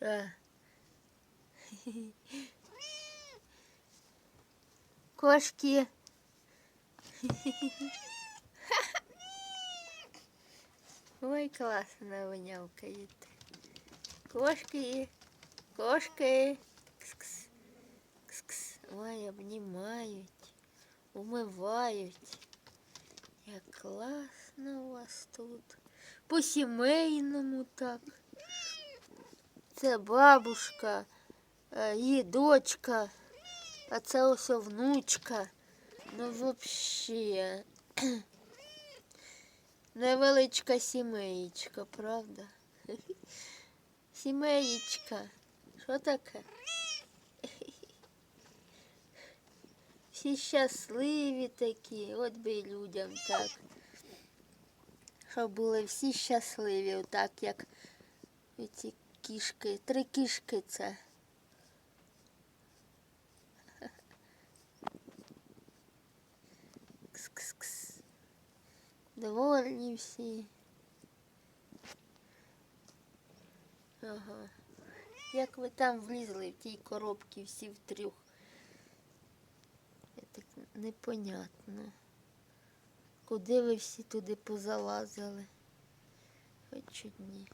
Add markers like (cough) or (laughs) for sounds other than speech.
А. Кошки. Ой, классно вонявкает. Кошки, кошки. Кс -кс. Кс -кс. Ой, обнимають, умивають. Я классно у вас тут. По сімейному так. Це бабушка, е, її дочка, а це ось внучка. Ну, взагалі. (clears throat) Невеличка сімеєчка, правда? (laughs) Сімеєчка. Що таке? (laughs) Всі щасливі такі, от би людям так. Щоб були всі щасливі, отак як ці кішки. Три кішки це. Кс-кс-кс. Довольні всі. Ага. Як ви там влізли в тій коробці всі втрьох? Я так непонятно. Куди ви всі туди позалазили? Хоч чудні.